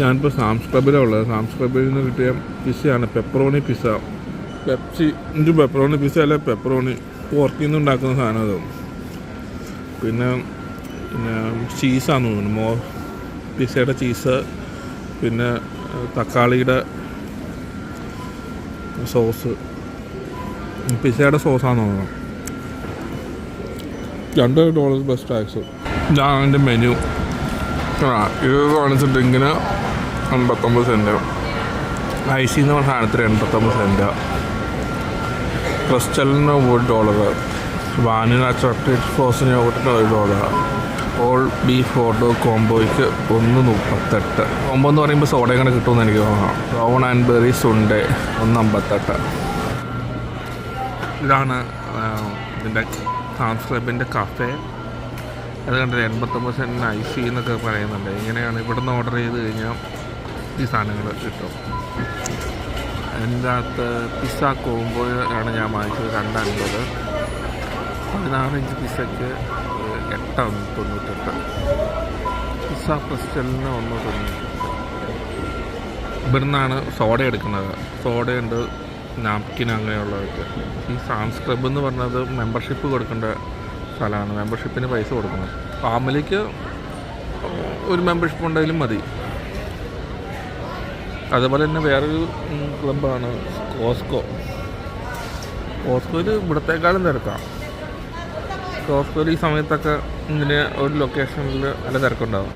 ഞാനിപ്പോൾ സാംസ് ക്ലബിലാണ് ഉള്ളത്. സാംസ് ക്ലബിൽ നിന്ന് കിട്ടിയ പിസയാണ് പെപ്പറോണി പിസ പെപ്സി ഇത് പെപ്പറോണി പിസ അല്ല പെപ്പറോണി. പോർക്കിൽ നിന്ന് ഉണ്ടാക്കുന്ന സാധനം അത്. പിന്നെ പിന്നെ ചീസാന്ന് തോന്നുന്നു. മോ പിസയുടെ ചീസ് പിന്നെ തക്കാളിയുടെ സോസ്. പിസയുടെ സോസാന്ന് തോന്നുന്നു. രണ്ട് ഡോളർ ബെസ്റ്റ് ടാക്സ് ഇതാണ് എന്റെ മെനു. ആ ഇത് കാണിച്ചിട്ട് ഡ്രിങ്കിന് അൻപത്തൊമ്പത് സെന്റ് ഐസി എന്ന് പറഞ്ഞ സാധനത്തിന് എൺപത്തൊമ്പത് സെന്റ് ക്രിസ്റ്റലിന് ഒരു ഡോളർ. വാനിന ചോക്ലേറ്റ് ഫ്രോസിന് ഒരു ഡോളർ. ഓൾ ബി ഫോട്ടോ കോംബോയ്ക്ക് ഒന്ന് മുപ്പത്തെട്ട്. കോംബോ എന്ന് പറയുമ്പോൾ സോഡയും കൂടെ കിട്ടുമെന്ന് എനിക്ക് തോന്നാം റോൺ ആൻഡ് ബെറി സുണ്ടേ ഒന്ന് അമ്പത്തെട്ട്. ഇതാണ് ഇതിന്റെ സാംസ് ക്ലബിന്റെ കഫേ. അത് കണ്ടില്ല എൺപത്തൊമ്പത് സെന്റിന് ഐ സി എന്നൊക്കെ പറയുന്നുണ്ട്. ഇങ്ങനെയാണ് ഇവിടുന്ന് ഓർഡർ ചെയ്ത് കഴിഞ്ഞാൽ ഈ സാധനങ്ങൾ കിട്ടും എന്റെ അകത്ത് പിസ്സ കോമ്പോ ആണ് ഞാൻ വാങ്ങിച്ചത് രണ്ട് അൻപത് പതിനാറ് ഇഞ്ച് പിസ്സയ്ക്ക് എട്ട് ഒന്ന് തൊണ്ണൂറ്റെട്ട്. പിസ്സ ക്രിസ്റ്റലിന് ഒന്ന് തൊണ്ണൂറ്റെട്ട്. ഇവിടുന്നാണ് സോഡ എടുക്കുന്നത്. സോഡയുണ്ട് നാപ്കിൻ അങ്ങനെയുള്ളതൊക്കെ. ഈ സാംസ് ക്ലബ് എന്ന് പറഞ്ഞത് മെമ്പർഷിപ്പ് കൊടുക്കേണ്ട സ്ഥലമാണ്. മെമ്പർഷിപ്പിന് പൈസ കൊടുക്കുന്നത് ഫാമിലിക്ക് ഒരു മെമ്പർഷിപ്പ് ഉണ്ടെങ്കിലും മതി. അതുപോലെ തന്നെ വേറൊരു ക്ലബാണ് കോസ്കോ കോസ്കോയിൽ ഇവിടത്തേക്കാളും തിരക്കാം. കോസ്കോയിൽ ഈ സമയത്തൊക്കെ ഇങ്ങനെ ഒരു ലൊക്കേഷനിൽ നല്ല തിരക്കുണ്ടാവും.